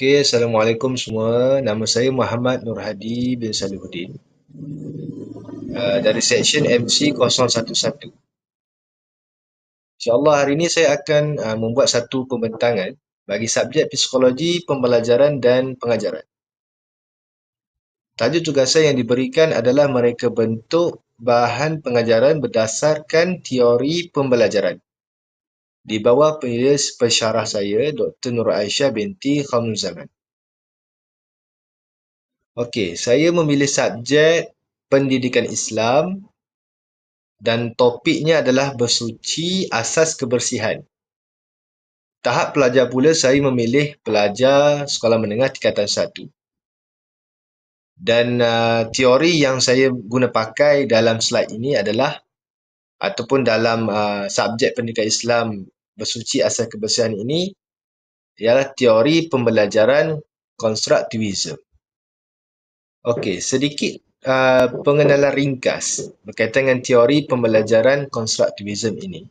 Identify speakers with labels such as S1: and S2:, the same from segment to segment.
S1: Okey, Assalamualaikum semua. Nama saya Muhammad Nur Hadi bin Salihuddin. Uh, dari Seksyen MC 011. InsyaAllah hari ini saya akan uh, membuat satu pembentangan bagi subjek psikologi, pembelajaran dan pengajaran. Tajuk tugasan yang diberikan adalah mereka bentuk bahan pengajaran berdasarkan teori pembelajaran. Di bawah penulis pensyarah saya, Dr. Nur Aisyah binti Khamul Zaman. Okey, saya memilih subjek pendidikan Islam dan topiknya adalah bersuci asas kebersihan. Tahap pelajar pula saya memilih pelajar sekolah menengah tingkatan satu. Dan uh, teori yang saya guna pakai dalam slide ini adalah ataupun dalam uh, subjek pendidikan Islam bersuci asas kebersihan ini ialah teori pembelajaran konstruktivisme. Okey, sedikit uh, pengenalan ringkas berkaitan dengan teori pembelajaran konstruktivisme ini.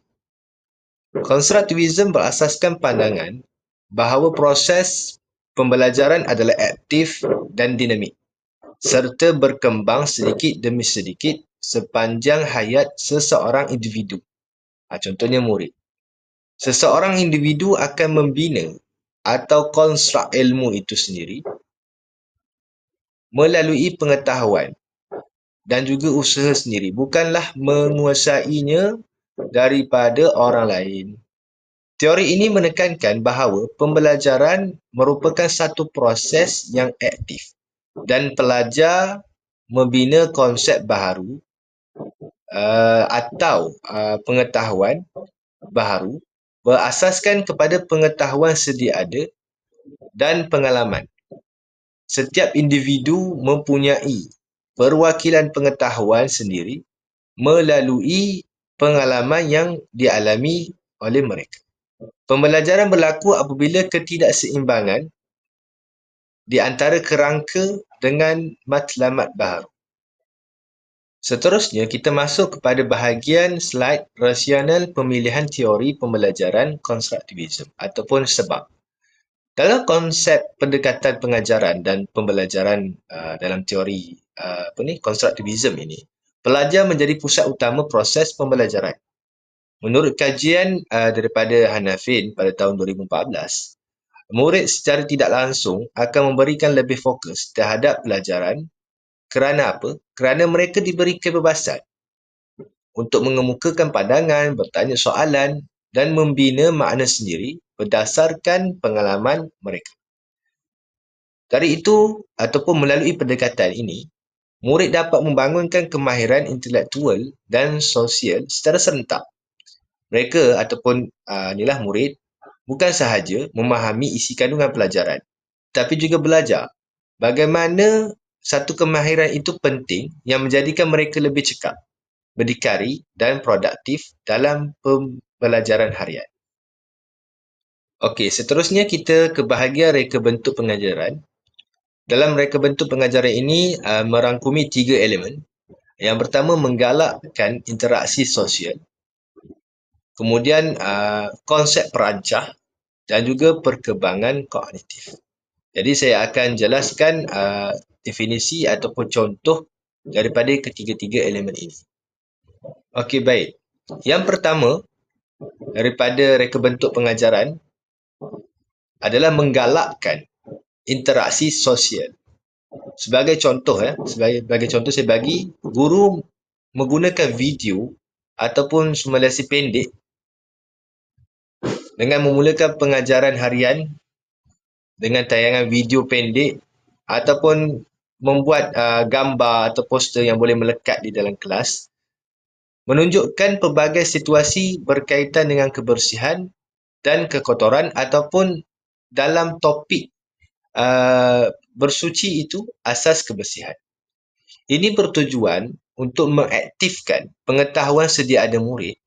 S1: Konstruktivisme berasaskan pandangan bahawa proses pembelajaran adalah aktif dan dinamik serta berkembang sedikit demi sedikit sepanjang hayat seseorang individu. Ha, contohnya murid. Seseorang individu akan membina atau konstruk ilmu itu sendiri melalui pengetahuan dan juga usaha sendiri. Bukanlah menguasainya daripada orang lain. Teori ini menekankan bahawa pembelajaran merupakan satu proses yang aktif dan pelajar membina konsep baharu uh, atau uh, pengetahuan baharu berasaskan kepada pengetahuan sedia ada dan pengalaman setiap individu mempunyai perwakilan pengetahuan sendiri melalui pengalaman yang dialami oleh mereka. Pembelajaran berlaku apabila ketidakseimbangan di antara kerangka dengan matlamat baharu. Seterusnya, kita masuk kepada bahagian slide rasional pemilihan teori pembelajaran konstruktivisme ataupun sebab. Dalam konsep pendekatan pengajaran dan pembelajaran uh, dalam teori uh, apa ni konstruktivisme ini, pelajar menjadi pusat utama proses pembelajaran. Menurut kajian uh, daripada Hanafin pada tahun 2014, murid secara tidak langsung akan memberikan lebih fokus terhadap pelajaran kerana apa? Kerana mereka diberi kebebasan untuk mengemukakan pandangan, bertanya soalan dan membina makna sendiri berdasarkan pengalaman mereka. Dari itu, ataupun melalui pendekatan ini, murid dapat membangunkan kemahiran intelektual dan sosial secara serentak. Mereka ataupun uh, inilah murid bukan sahaja memahami isi kandungan pelajaran, tapi juga belajar bagaimana satu kemahiran itu penting yang menjadikan mereka lebih cekap, berdikari dan produktif dalam pembelajaran harian. Okey, seterusnya kita ke bahagian reka bentuk pengajaran. Dalam reka bentuk pengajaran ini uh, merangkumi tiga elemen. Yang pertama menggalakkan interaksi sosial. Kemudian uh, konsep perancah dan juga perkembangan kognitif. Jadi saya akan jelaskan uh, definisi ataupun contoh daripada ketiga-tiga elemen ini. Okey, baik. Yang pertama, daripada reka bentuk pengajaran, adalah menggalakkan interaksi sosial. Sebagai contoh ya, sebagai, sebagai contoh saya bagi guru menggunakan video ataupun simulasi pendek dengan memulakan pengajaran harian dengan tayangan video pendek ataupun membuat uh, gambar atau poster yang boleh melekat di dalam kelas menunjukkan pelbagai situasi berkaitan dengan kebersihan dan kekotoran ataupun dalam topik uh, bersuci itu asas kebersihan. Ini bertujuan untuk mengaktifkan pengetahuan sedia ada murid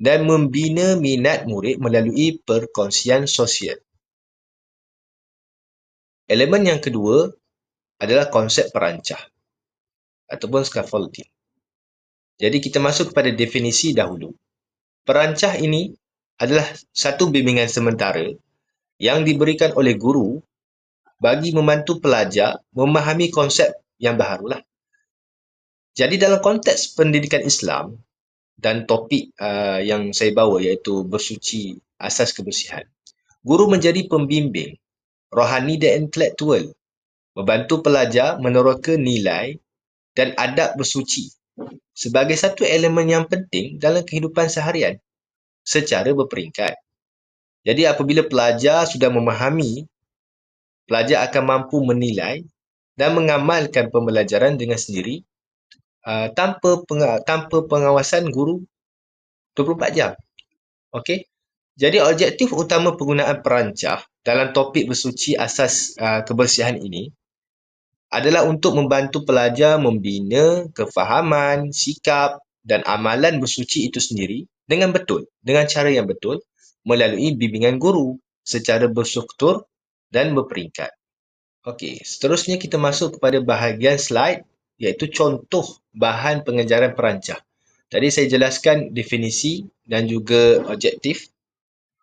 S1: dan membina minat murid melalui perkongsian sosial. Elemen yang kedua adalah konsep perancah ataupun scaffolding. Jadi kita masuk kepada definisi dahulu. Perancah ini adalah satu bimbingan sementara yang diberikan oleh guru bagi membantu pelajar memahami konsep yang baharulah. Jadi dalam konteks pendidikan Islam dan topik uh, yang saya bawa iaitu bersuci asas kebersihan, guru menjadi pembimbing rohani dan intelektual membantu pelajar meneroka nilai dan adab bersuci sebagai satu elemen yang penting dalam kehidupan seharian secara berperingkat. Jadi apabila pelajar sudah memahami, pelajar akan mampu menilai dan mengamalkan pembelajaran dengan sendiri uh, tanpa peng- tanpa pengawasan guru 24 jam. Okey. Jadi objektif utama penggunaan perancah dalam topik bersuci asas uh, kebersihan ini adalah untuk membantu pelajar membina kefahaman, sikap dan amalan bersuci itu sendiri dengan betul, dengan cara yang betul melalui bimbingan guru secara berstruktur dan berperingkat. Okey, seterusnya kita masuk kepada bahagian slide iaitu contoh bahan pengajaran perancah. Tadi saya jelaskan definisi dan juga objektif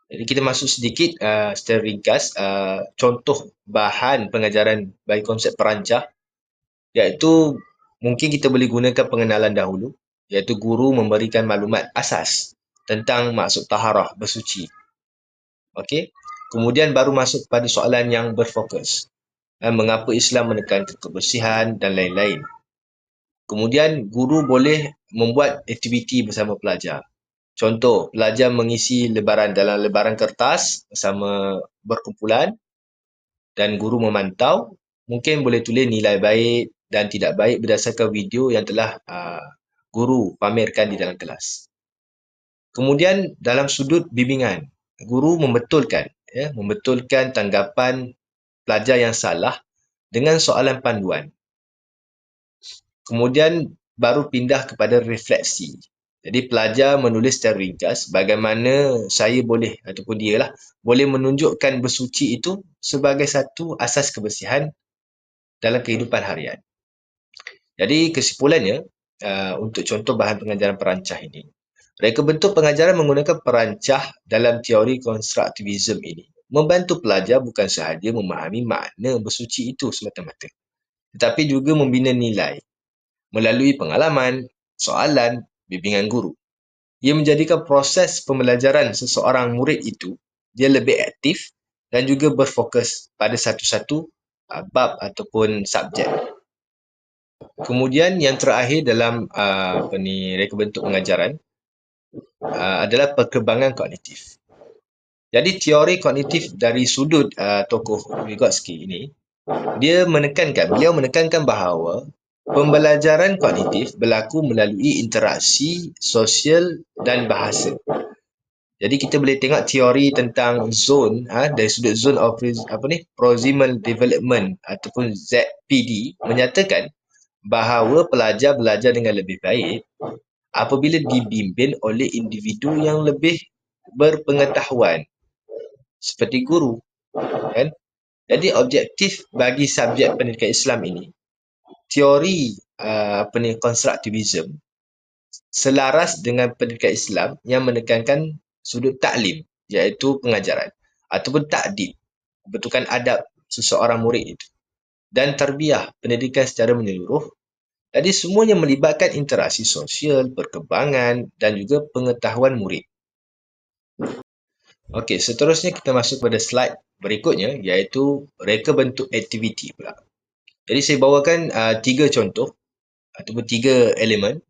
S1: jadi kita masuk sedikit uh, secara ringkas uh, contoh bahan pengajaran bagi konsep perancah iaitu mungkin kita boleh gunakan pengenalan dahulu iaitu guru memberikan maklumat asas tentang maksud taharah bersuci. Okey. Kemudian baru masuk pada soalan yang berfokus. Uh, mengapa Islam menekankan kebersihan dan lain-lain. Kemudian guru boleh membuat aktiviti bersama pelajar. Contoh, pelajar mengisi lebaran dalam lebaran kertas bersama berkumpulan dan guru memantau. Mungkin boleh tulis nilai baik dan tidak baik berdasarkan video yang telah uh, guru pamerkan di dalam kelas. Kemudian dalam sudut bimbingan, guru membetulkan ya, membetulkan tanggapan pelajar yang salah dengan soalan panduan. Kemudian baru pindah kepada refleksi. Jadi pelajar menulis secara ringkas bagaimana saya boleh ataupun dia lah boleh menunjukkan bersuci itu sebagai satu asas kebersihan dalam kehidupan harian. Jadi kesimpulannya uh, untuk contoh bahan pengajaran perancah ini, reka bentuk pengajaran menggunakan perancah dalam teori konstruktivisme ini membantu pelajar bukan sahaja memahami makna bersuci itu semata-mata tetapi juga membina nilai melalui pengalaman, soalan bimbingan guru. Ia menjadikan proses pembelajaran seseorang murid itu dia lebih aktif dan juga berfokus pada satu-satu uh, bab ataupun subjek. Kemudian yang terakhir dalam uh, apa ni reka bentuk pengajaran uh, adalah perkembangan kognitif. Jadi teori kognitif dari sudut uh, tokoh Vygotsky ini dia menekankan beliau menekankan bahawa Pembelajaran kognitif berlaku melalui interaksi sosial dan bahasa. Jadi kita boleh tengok teori tentang zone ha, dari sudut zone of apa ni proximal development ataupun ZPD menyatakan bahawa pelajar belajar dengan lebih baik apabila dibimbing oleh individu yang lebih berpengetahuan seperti guru kan jadi objektif bagi subjek pendidikan Islam ini teori uh, apa ni konstruktivisme selaras dengan pendidikan Islam yang menekankan sudut taklim iaitu pengajaran ataupun takdib betulkan adab seseorang murid itu dan terbiah pendidikan secara menyeluruh jadi semuanya melibatkan interaksi sosial, perkembangan dan juga pengetahuan murid. Okey, seterusnya kita masuk pada slide berikutnya iaitu reka bentuk aktiviti pula. Jadi saya bawakan uh, tiga contoh ataupun tiga elemen.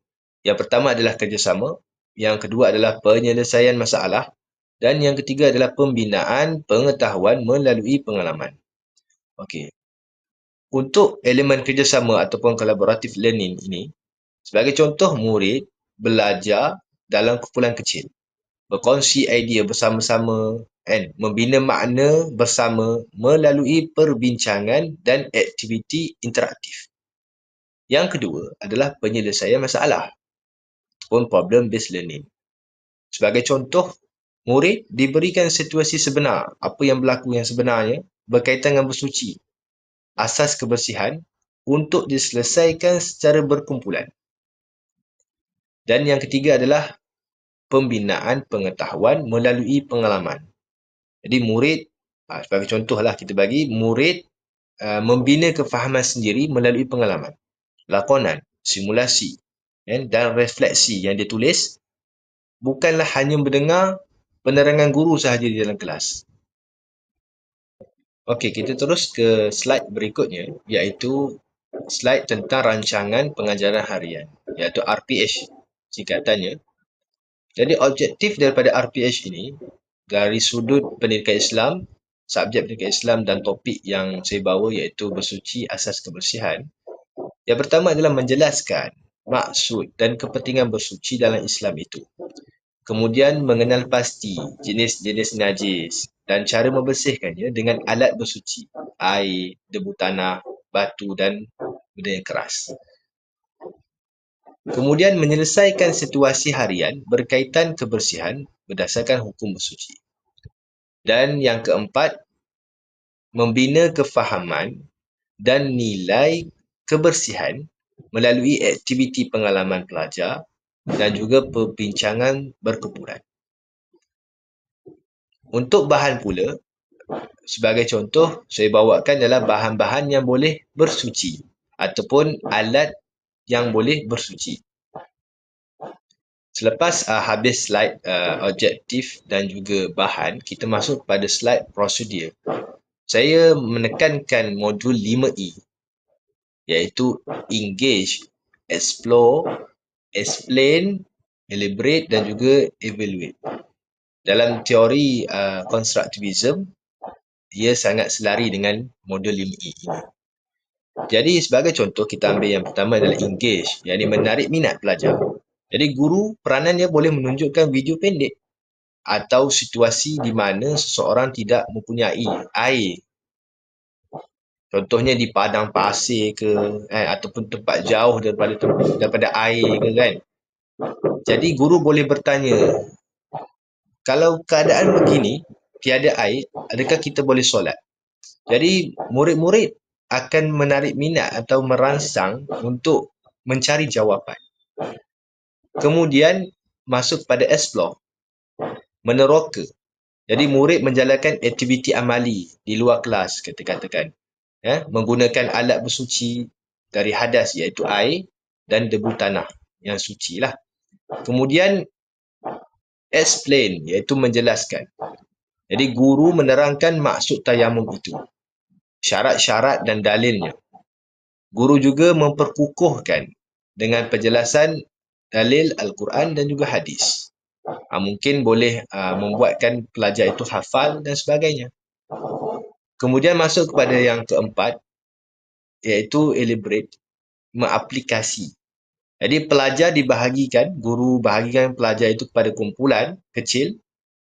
S1: Yang pertama adalah kerjasama, yang kedua adalah penyelesaian masalah dan yang ketiga adalah pembinaan pengetahuan melalui pengalaman. Okey. Untuk elemen kerjasama ataupun collaborative learning ini, sebagai contoh murid belajar dalam kumpulan kecil. Berkongsi idea bersama-sama, kan membina makna bersama melalui perbincangan dan aktiviti interaktif. Yang kedua adalah penyelesaian masalah ataupun problem based learning. Sebagai contoh, murid diberikan situasi sebenar apa yang berlaku yang sebenarnya berkaitan dengan bersuci. Asas kebersihan untuk diselesaikan secara berkumpulan. Dan yang ketiga adalah pembinaan pengetahuan melalui pengalaman. Jadi murid, ha, sebagai contohlah kita bagi, murid uh, membina kefahaman sendiri melalui pengalaman, lakonan, simulasi kan, dan refleksi yang dia tulis bukanlah hanya mendengar penerangan guru sahaja di dalam kelas. Okey, kita terus ke slide berikutnya iaitu slide tentang rancangan pengajaran harian iaitu RPH singkatannya. Jadi objektif daripada RPH ini dari sudut pendidikan Islam, subjek pendidikan Islam dan topik yang saya bawa iaitu bersuci asas kebersihan. Yang pertama adalah menjelaskan maksud dan kepentingan bersuci dalam Islam itu. Kemudian mengenal pasti jenis-jenis najis dan cara membersihkannya dengan alat bersuci, air, debu tanah, batu dan benda yang keras. Kemudian menyelesaikan situasi harian berkaitan kebersihan berdasarkan hukum bersuci. Dan yang keempat, membina kefahaman dan nilai kebersihan melalui aktiviti pengalaman pelajar dan juga perbincangan berkumpulan. Untuk bahan pula, sebagai contoh, saya bawakan adalah bahan-bahan yang boleh bersuci ataupun alat yang boleh bersuci. Selepas uh, habis slide uh, objektif dan juga bahan, kita masuk pada slide prosedur. Saya menekankan modul 5E iaitu engage, explore, explain, elaborate dan juga evaluate. Dalam teori uh, constructivism, ia sangat selari dengan model 5E ini. Jadi sebagai contoh kita ambil yang pertama adalah engage, yang ini menarik minat pelajar. Jadi guru peranan dia boleh menunjukkan video pendek atau situasi di mana seseorang tidak mempunyai air. Contohnya di padang pasir ke eh, ataupun tempat jauh daripada daripada air ke kan. Jadi guru boleh bertanya, kalau keadaan begini, tiada air, adakah kita boleh solat? Jadi murid-murid akan menarik minat atau merangsang untuk mencari jawapan. Kemudian masuk pada explore, meneroka. Jadi murid menjalankan aktiviti amali di luar kelas, kita katakan. Ya, menggunakan alat bersuci dari hadas iaitu air dan debu tanah yang suci lah. Kemudian explain iaitu menjelaskan. Jadi guru menerangkan maksud tayamum itu. Syarat-syarat dan dalilnya. Guru juga memperkukuhkan dengan penjelasan dalil Al-Quran dan juga hadis. Ha, mungkin boleh ha, membuatkan pelajar itu hafal dan sebagainya. Kemudian masuk kepada yang keempat iaitu elaborate, mengaplikasi jadi pelajar dibahagikan, guru bahagikan pelajar itu kepada kumpulan kecil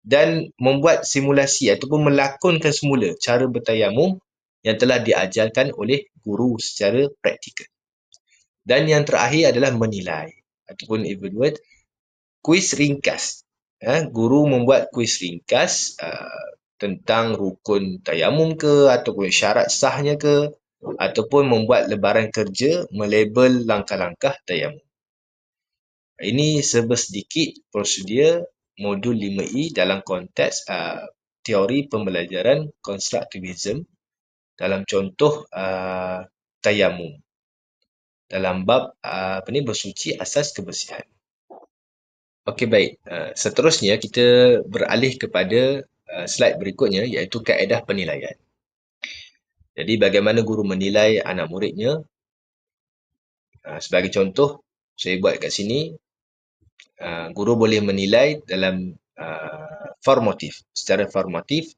S1: dan membuat simulasi ataupun melakonkan semula cara bertayamum yang telah diajarkan oleh guru secara praktikal. Dan yang terakhir adalah menilai ataupun evaluate kuis ringkas. Ha, guru membuat kuis ringkas uh, tentang rukun tayamum ke ataupun syarat sahnya ke ataupun membuat lebaran kerja melabel langkah-langkah tayamum. Ini sebersedikit prosedur modul 5E dalam konteks uh, teori pembelajaran konstruktivism dalam contoh uh, tayamum dalam bab uh, apa ni bersuci asas kebersihan. Okey baik, uh, seterusnya kita beralih kepada uh, slide berikutnya iaitu kaedah penilaian. Jadi bagaimana guru menilai anak muridnya? Uh, sebagai contoh, saya buat kat sini, uh, guru boleh menilai dalam uh, formatif, secara formatif,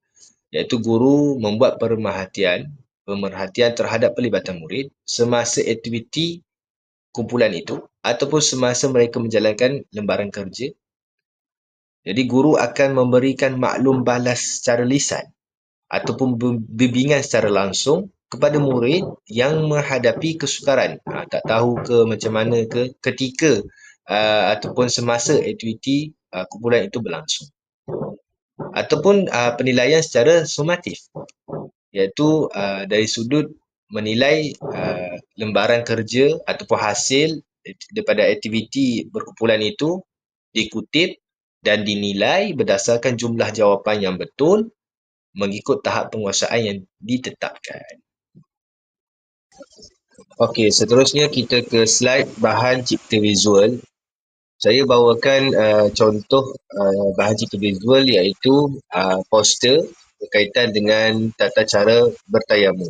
S1: iaitu guru membuat pemerhatian, pemerhatian terhadap pelibatan murid semasa aktiviti kumpulan itu ataupun semasa mereka menjalankan lembaran kerja. Jadi guru akan memberikan maklum balas secara lisan ataupun bimbingan secara langsung kepada murid yang menghadapi kesukaran. Ha, tak tahu ke macam mana ke ketika uh, ataupun semasa aktiviti uh, kumpulan itu berlangsung. Ataupun uh, penilaian secara sumatif. Iaitu uh, dari sudut menilai uh, lembaran kerja ataupun hasil daripada aktiviti berkumpulan itu dikutip dan dinilai berdasarkan jumlah jawapan yang betul mengikut tahap penguasaan yang ditetapkan. Okey, seterusnya kita ke slide bahan cipta visual. Saya bawakan uh, contoh uh, bahan cipta visual iaitu uh, poster berkaitan dengan tata cara bertayamum.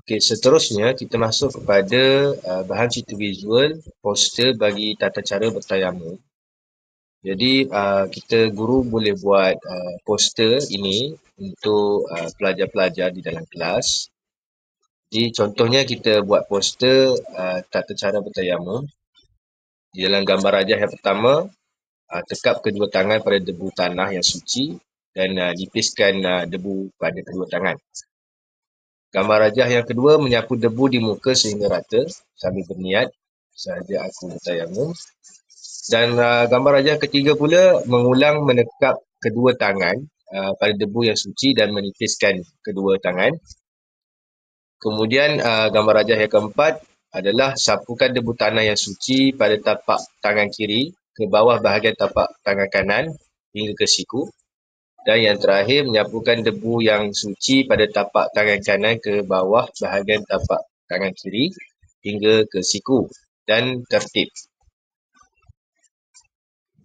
S1: Okey, seterusnya kita masuk kepada uh, bahan cipta visual poster bagi tata cara bertayamum. Jadi uh, kita guru boleh buat uh, poster ini untuk uh, pelajar-pelajar di dalam kelas. Jadi contohnya kita buat poster uh, tata cara bertayamum. Di dalam gambar rajah yang pertama, uh, tekap kedua tangan pada debu tanah yang suci dan uh, nipiskan uh, debu pada kedua tangan. Gambar rajah yang kedua, menyapu debu di muka sehingga rata sambil berniat sahaja aku bertayamum. Dan uh, gambar rajah ketiga pula mengulang menekap kedua tangan uh, pada debu yang suci dan menipiskan kedua tangan. Kemudian uh, gambar rajah yang keempat adalah sapukan debu tanah yang suci pada tapak tangan kiri ke bawah bahagian tapak tangan kanan hingga ke siku. Dan yang terakhir menyapukan debu yang suci pada tapak tangan kanan ke bawah bahagian tapak tangan kiri hingga ke siku dan tertib.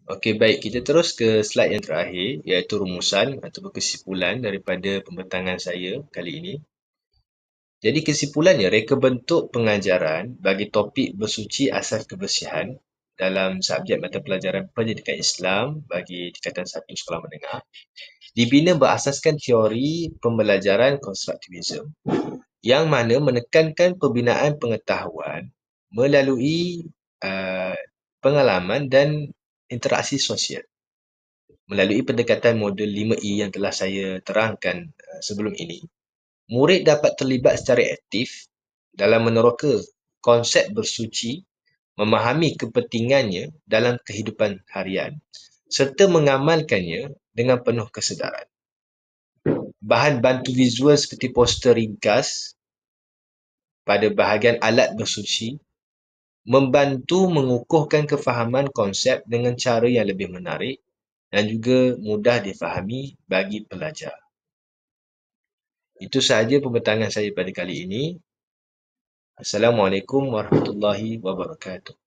S1: Okey baik, kita terus ke slide yang terakhir iaitu rumusan ataupun kesimpulan daripada pembentangan saya kali ini. Jadi kesimpulannya, reka bentuk pengajaran bagi topik bersuci asas kebersihan dalam subjek mata pelajaran pendidikan Islam bagi tingkatan satu sekolah menengah dibina berasaskan teori pembelajaran konstruktivisme yang mana menekankan pembinaan pengetahuan melalui uh, pengalaman dan interaksi sosial. Melalui pendekatan modul 5E yang telah saya terangkan uh, sebelum ini murid dapat terlibat secara aktif dalam meneroka konsep bersuci memahami kepentingannya dalam kehidupan harian serta mengamalkannya dengan penuh kesedaran bahan bantu visual seperti poster ringkas pada bahagian alat bersuci membantu mengukuhkan kefahaman konsep dengan cara yang lebih menarik dan juga mudah difahami bagi pelajar. Itu sahaja pembentangan saya pada kali ini. Assalamualaikum warahmatullahi wabarakatuh.